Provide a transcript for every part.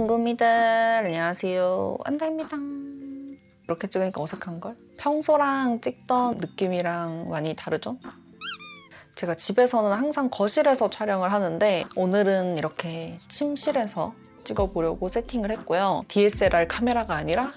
궁금이들 안녕하세요 안다입니다 이렇게 찍으니까 어색한걸? 평소랑 찍던 느낌이랑 많이 다르죠? 제가 집에서는 항상 거실에서 촬영을 하는데 오늘은 이렇게 침실에서 찍어보려고 세팅을 했고요 DSLR 카메라가 아니라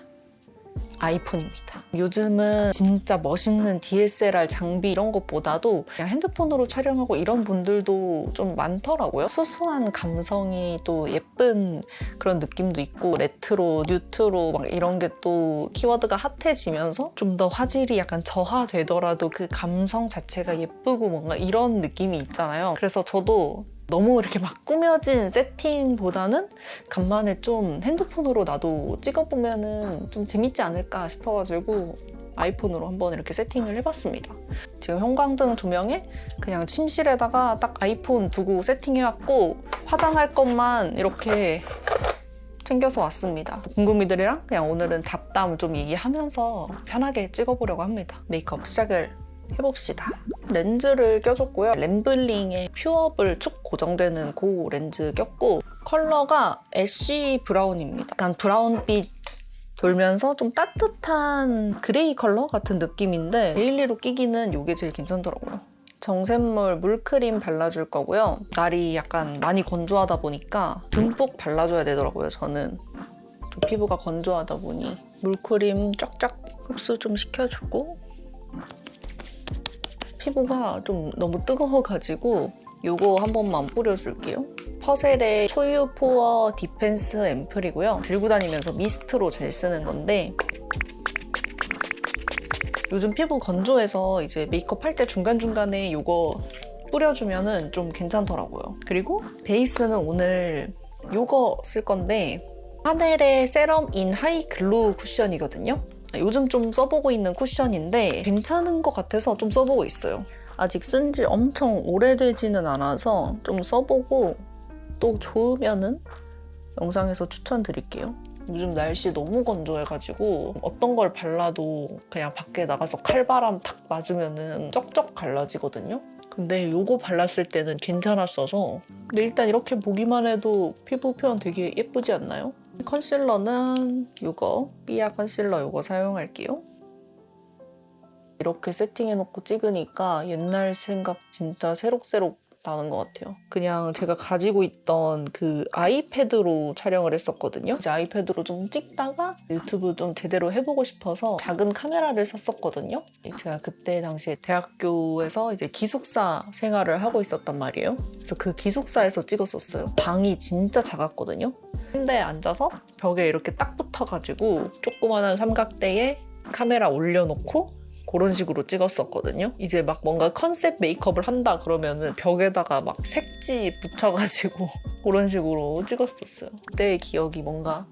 아이폰입니다. 요즘은 진짜 멋있는 DSLR 장비 이런 것보다도 그냥 핸드폰으로 촬영하고 이런 분들도 좀 많더라고요. 수수한 감성이 또 예쁜 그런 느낌도 있고 레트로, 뉴트로 막 이런 게 또 키워드가 핫해지면서 좀 더 화질이 약간 저하되더라도 그 감성 자체가 예쁘고 뭔가 이런 느낌이 있잖아요. 그래서 저도 너무 이렇게 막 꾸며진 세팅보다는 간만에 좀 핸드폰으로 나도 찍어보면은 좀 재밌지 않을까 싶어가지고 아이폰으로 한번 이렇게 세팅을 해봤습니다. 지금 형광등 조명에 그냥 침실에다가 딱 아이폰 두고 세팅해왔고 화장할 것만 이렇게 챙겨서 왔습니다. 궁금이들이랑 그냥 오늘은 잡담 좀 얘기하면서 편하게 찍어보려고 합니다. 메이크업 시작을 해봅시다. 렌즈를 껴줬고요. 램블링의 퓨어블 축 고정되는 그 렌즈 꼈고 컬러가 애쉬 브라운입니다. 약간 브라운빛 돌면서 좀 따뜻한 그레이 컬러 같은 느낌인데 데일리로 끼기는 이게 제일 괜찮더라고요. 정샘물 물크림 발라줄 거고요. 날이 약간 많이 건조하다 보니까 듬뿍 발라줘야 되더라고요, 저는. 또 피부가 건조하다 보니 물크림 쫙쫙 흡수 좀 시켜주고 피부가 좀 너무 뜨거워가지고 요거 한 번만 뿌려줄게요. 퍼셀의 초유 포어 디펜스 앰플이고요. 들고 다니면서 미스트로 젤 쓰는 건데 요즘 피부 건조해서 이제 메이크업 할 때 중간중간에 요거 뿌려주면은 좀 괜찮더라고요. 그리고 베이스는 오늘 요거 쓸 건데 하넬의 세럼 인 하이 글로우 쿠션이거든요. 요즘 좀 써보고 있는 쿠션인데 괜찮은 것 같아서 좀 써보고 있어요. 아직 쓴 지 엄청 오래되지는 않아서 좀 써보고 또 좋으면은 영상에서 추천드릴게요. 요즘 날씨 너무 건조해가지고 어떤 걸 발라도 그냥 밖에 나가서 칼바람 탁 맞으면은 쩍쩍 갈라지거든요. 근데 요거 발랐을 때는 괜찮았어서 근데 일단 이렇게 보기만 해도 피부 표현 되게 예쁘지 않나요? 컨실러는 이거 삐아 컨실러 이거 사용할게요. 이렇게 세팅해놓고 찍으니까 옛날 생각 진짜 새록새록 나는 것 같아요. 그냥 제가 가지고 있던 그 아이패드로 촬영을 했었거든요. 이제 아이패드로 좀 찍다가 유튜브 좀 제대로 해보고 싶어서 작은 카메라를 샀었거든요. 제가 그때 당시에 대학교에서 이제 기숙사 생활을 하고 있었단 말이에요. 그래서 그 기숙사에서 찍었었어요. 방이 진짜 작았거든요. 침대에 앉아서 벽에 이렇게 딱 붙어가지고 조그만한 삼각대에 카메라 올려놓고 그런 식으로 찍었었거든요. 이제 막 뭔가 컨셉 메이크업을 한다 그러면은 벽에다가 막 색지 붙여가지고 그런 식으로 찍었었어요. 그때의 기억이 뭔가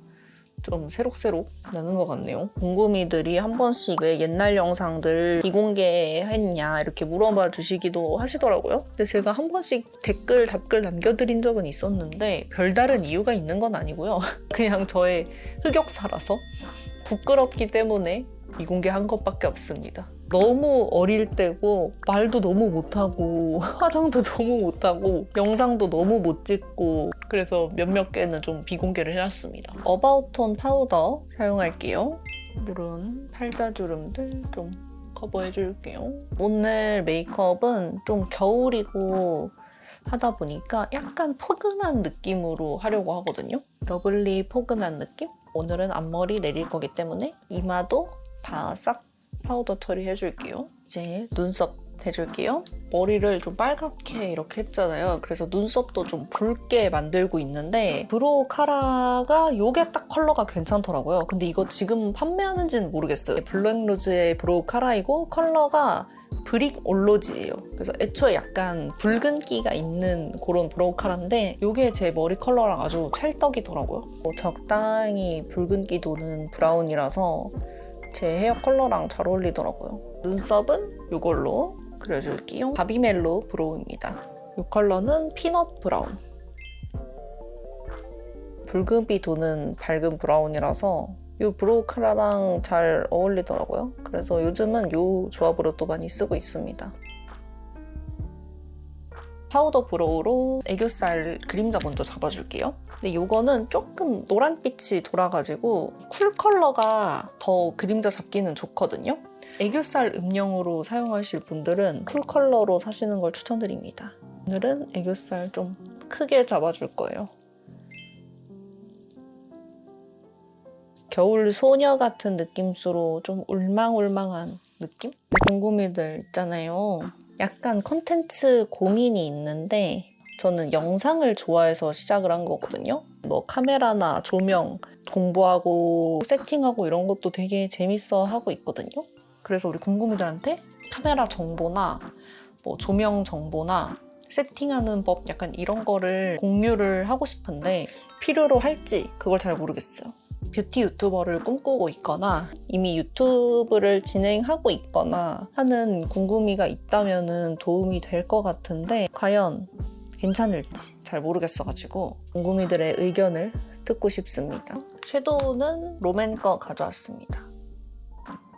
좀 새록새록 나는 것 같네요. 궁금이들이 한 번씩 왜 옛날 영상들 비공개했냐 이렇게 물어봐 주시기도 하시더라고요. 근데 제가 한 번씩 댓글, 답글 남겨드린 적은 있었는데 별다른 이유가 있는 건 아니고요. 그냥 저의 흑역사라서 부끄럽기 때문에 비공개한 것밖에 없습니다. 너무 어릴 때고 말도 너무 못하고 화장도 너무 못하고 영상도 너무 못 찍고 그래서 몇몇 개는 좀 비공개를 해놨습니다. 어바웃톤 파우더 사용할게요. 이런 팔자주름들 좀 커버해줄게요. 오늘 메이크업은 좀 겨울이고 하다 보니까 약간 포근한 느낌으로 하려고 하거든요. 러블리 포근한 느낌? 오늘은 앞머리 내릴 거기 때문에 이마도 다 싹 파우더 처리해 줄게요. 이제 눈썹 해줄게요. 머리를 좀 빨갛게 이렇게 했잖아요. 그래서 눈썹도 좀 붉게 만들고 있는데 브로우 카라가 이게 딱 컬러가 괜찮더라고요. 근데 이거 지금 판매하는지는 모르겠어요. 블랙루즈의 브로우 카라이고 컬러가 브릭 올로지예요. 그래서 애초에 약간 붉은기가 있는 그런 브로우 카라인데 이게 제 머리 컬러랑 아주 찰떡이더라고요. 뭐 적당히 붉은기 도는 브라운이라서 제 헤어 컬러랑 잘 어울리더라고요. 눈썹은 이걸로 그려줄게요. 바비멜로 브로우입니다. 이 컬러는 피넛 브라운. 붉은비 도는 밝은 브라운이라서 이 브로우 카라랑 잘 어울리더라고요. 그래서 요즘은 이 조합으로 또 많이 쓰고 있습니다. 파우더 브로우로 애교살 그림자 먼저 잡아줄게요. 근데 이거는 조금 노란빛이 돌아가지고 쿨 컬러가 더 그림자 잡기는 좋거든요. 애교살 음영으로 사용하실 분들은 쿨 컬러로 사시는 걸 추천드립니다. 오늘은 애교살 좀 크게 잡아줄 거예요. 겨울 소녀 같은 느낌수로 좀 울망울망한 느낌? 궁금이들 있잖아요. 약간 컨텐츠 고민이 있는데 저는 영상을 좋아해서 시작을 한 거거든요. 뭐 카메라나 조명 공부하고 세팅하고 이런 것도 되게 재밌어 하고 있거든요. 그래서 우리 궁금이들한테 카메라 정보나 뭐 조명 정보나 세팅하는 법 약간 이런 거를 공유를 하고 싶은데 필요로 할지 그걸 잘 모르겠어요. 뷰티 유튜버를 꿈꾸고 있거나 이미 유튜브를 진행하고 있거나 하는 궁금이가 있다면 도움이 될 것 같은데 과연 괜찮을지 잘 모르겠어가지고 궁금이들의 의견을 듣고 싶습니다. 섀도우는 롬앤 거 가져왔습니다.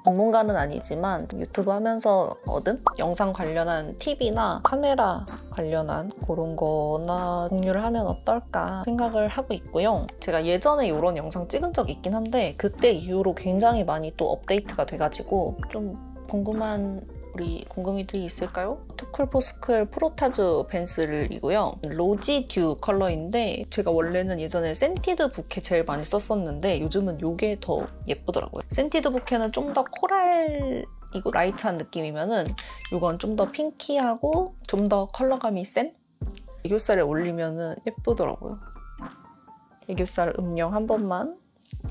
전문가는 아니지만 유튜브 하면서 얻은 영상 관련한 팁이나 카메라 관련한 그런 거나 공유를 하면 어떨까 생각을 하고 있고요. 제가 예전에 이런 영상 찍은 적 있긴 한데 그때 이후로 굉장히 많이 또 업데이트가 돼가지고 좀 궁금한 우리 궁금이들이 있을까요? 투쿨포스클 프로타즈 펜슬이고요. 로지 듀 컬러인데 제가 원래는 예전에 센티드 부케 제일 많이 썼었는데 요즘은 이게 더 예쁘더라고요. 센티드 부케는 좀 더 코랄 이고 라이트한 느낌이면은 이건 좀 더 핑키하고 좀 더 컬러감이 센 애교살에 올리면은 예쁘더라고요. 애교살 음영 한 번만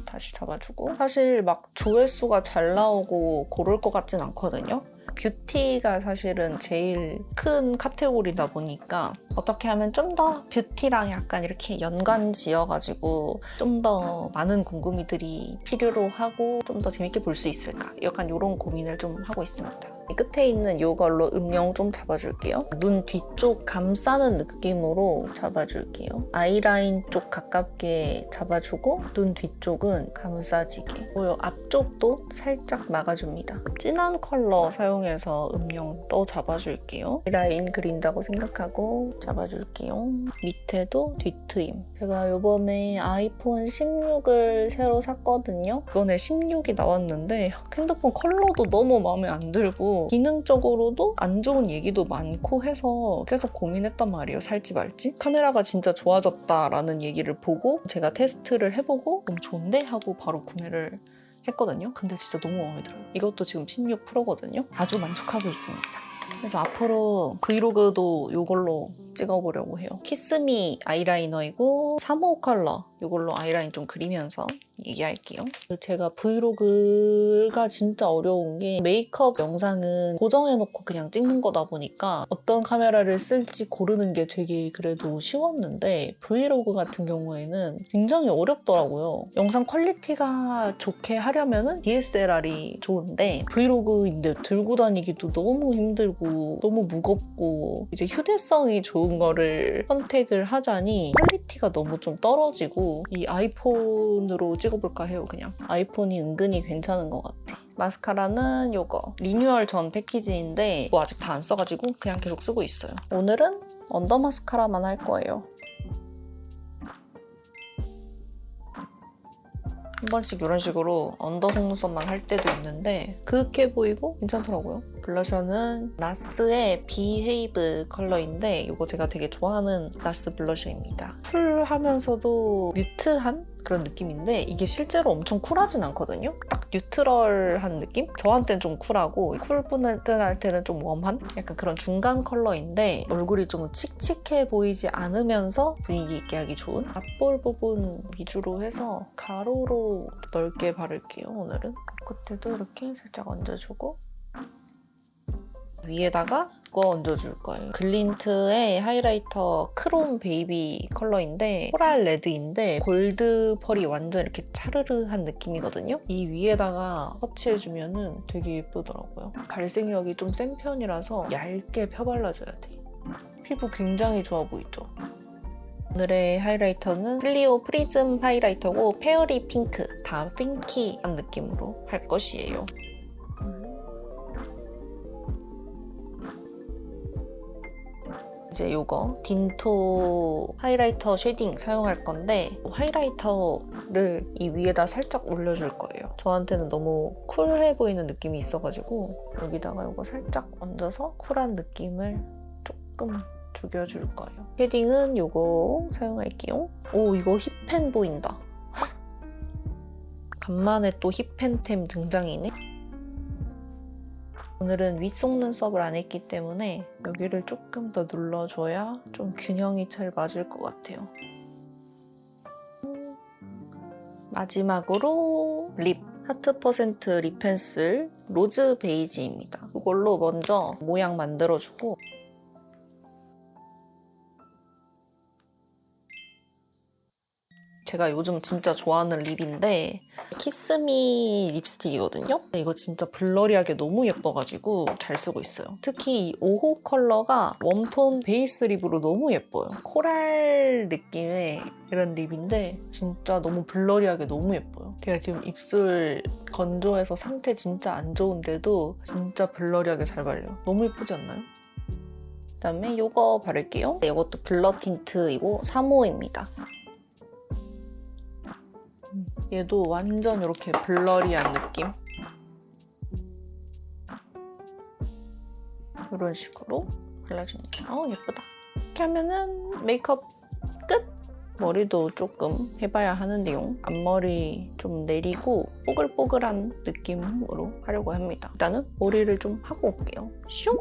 다시 잡아주고 사실 막 조회수가 잘 나오고 고를 것 같진 않거든요. 뷰티가 사실은 제일 큰 카테고리다 보니까 어떻게 하면 좀 더 뷰티랑 약간 이렇게 연관 지어가지고 좀 더 많은 궁금이들이 필요로 하고 좀 더 재밌게 볼 수 있을까 약간 이런 고민을 좀 하고 있습니다. 이 끝에 있는 이걸로 음영 좀 잡아줄게요. 눈 뒤쪽 감싸는 느낌으로 잡아줄게요. 아이라인 쪽 가깝게 잡아주고 눈 뒤쪽은 감싸지게. 그리고 앞쪽도 살짝 막아줍니다. 진한 컬러 사용해서 음영 또 잡아줄게요. 아이라인 그린다고 생각하고 잡아줄게요. 밑에도 뒤트임. 제가 이번에 아이폰 16을 새로 샀거든요. 이번에 16이 나왔는데 핸드폰 컬러도 너무 마음에 안 들고 기능적으로도 안 좋은 얘기도 많고 해서 계속 고민했단 말이에요. 살지 말지. 카메라가 진짜 좋아졌다라는 얘기를 보고 제가 테스트를 해보고 너무 좋은데 하고 바로 구매를 했거든요. 근데 진짜 너무 마음에 들어요. 이것도 지금 16 프로거든요. 아주 만족하고 있습니다. 그래서 앞으로 브이로그도 이걸로 찍어보려고 해요. 키스미 아이라이너이고 3호 컬러 이걸로 아이라인 좀 그리면서 얘기할게요. 제가 브이로그가 진짜 어려운 게 메이크업 영상은 고정해놓고 그냥 찍는 거다 보니까 어떤 카메라를 쓸지 고르는 게 되게 그래도 쉬웠는데 브이로그 같은 경우에는 굉장히 어렵더라고요. 영상 퀄리티가 좋게 하려면은 DSLR이 좋은데 브이로그인데 들고 다니기도 너무 힘들고 너무 무겁고 이제 휴대성이 좋은 거를 선택을 하자니 퀄리티가 너무 좀 떨어지고 이 아이폰으로 찍 어볼까 해요 그냥. 아이폰이 은근히 괜찮은 것 같아. 마스카라는 이거. 리뉴얼 전 패키지인데 이거 아직 다 안 써가지고 그냥 계속 쓰고 있어요. 오늘은 언더 마스카라만 할 거예요. 한 번씩 이런 식으로 언더 속눈썹만 할 때도 있는데 그윽해 보이고 괜찮더라고요. 블러셔는 나스의 비헤이브 컬러인데 이거 제가 되게 좋아하는 나스 블러셔입니다. 쿨하면서도 뮤트한 그런 느낌인데 이게 실제로 엄청 쿨하진 않거든요. 딱 뉴트럴한 느낌? 저한테는 좀 쿨하고 쿨분할 때는 좀 웜한 약간 그런 중간 컬러인데 얼굴이 좀 칙칙해 보이지 않으면서 분위기 있게 하기 좋은 앞볼 부분 위주로 해서 가로로 넓게 바를게요 오늘은 끝에도 이렇게 살짝 얹어주고 위에다가 이거 얹어줄 거예요. 글린트의 하이라이터 크롬 베이비 컬러인데 코랄 레드인데 골드 펄이 완전 이렇게 차르르한 느낌이거든요. 이 위에다가 터치해주면 되게 예쁘더라고요. 발색력이 좀 센 편이라서 얇게 펴발라줘야 돼. 피부 굉장히 좋아 보이죠? 오늘의 하이라이터는 클리오 프리즘 하이라이터고 페어리 핑크, 다 핑키한 느낌으로 할 것이에요. 이제 요거 딘토 하이라이터 쉐딩 사용할 건데 하이라이터를 이 위에다 살짝 올려줄 거예요. 저한테는 너무 쿨해 보이는 느낌이 있어가지고 여기다가 요거 살짝 얹어서 쿨한 느낌을 조금 죽여줄 거예요. 쉐딩은 요거 사용할게요. 오 이거 힙펜 보인다. 간만에 또 힙펜템 등장이네. 오늘은 윗속 눈썹을 안 했기 때문에 여기를 조금 더 눌러줘야 좀 균형이 잘 맞을 것 같아요. 마지막으로 립 하트 퍼센트 립 펜슬 로즈 베이지입니다. 이걸로 먼저 모양 만들어주고 제가 요즘 진짜 좋아하는 립인데 키스미 립스틱이거든요. 이거 진짜 블러리하게 너무 예뻐가지고 잘 쓰고 있어요. 특히 이 5호 컬러가 웜톤 베이스 립으로 너무 예뻐요. 코랄 느낌의 이런 립인데 진짜 너무 블러리하게 너무 예뻐요. 제가 지금 입술 건조해서 상태 진짜 안 좋은데도 진짜 블러리하게 잘 발려요. 너무 예쁘지 않나요? 그다음에 이거 바를게요. 이것도 블러 틴트이고 3호입니다. 얘도 완전 이렇게 블러리한 느낌. 이런 식으로 발라줍니다. 어 예쁘다. 이렇게 하면은 메이크업 끝! 머리도 조금 해봐야 하는데요. 앞머리 좀 내리고 뽀글뽀글한 느낌으로 하려고 합니다. 일단은 머리를 좀 하고 올게요. 슝!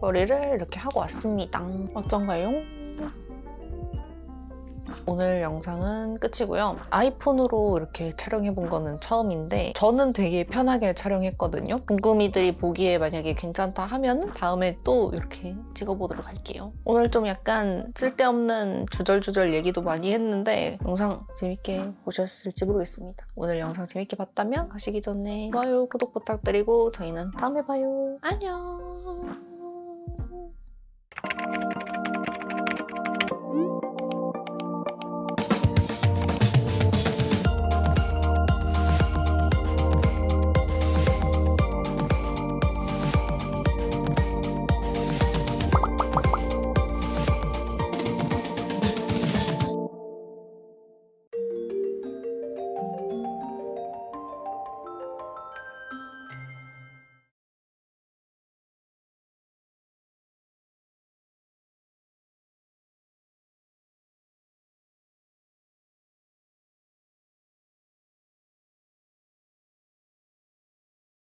머리를 이렇게 하고 왔습니다. 어떤가요? 오늘 영상은 끝이고요. 아이폰으로 이렇게 촬영해본 거는 처음인데 저는 되게 편하게 촬영했거든요. 궁금이들이 보기에 만약에 괜찮다 하면 다음에 또 이렇게 찍어보도록 할게요. 오늘 좀 약간 쓸데없는 주절주절 얘기도 많이 했는데 영상 재밌게 보셨을지 모르겠습니다. 오늘 영상 재밌게 봤다면 가시기 전에 좋아요, 구독 부탁드리고 저희는 다음에 봐요. 안녕!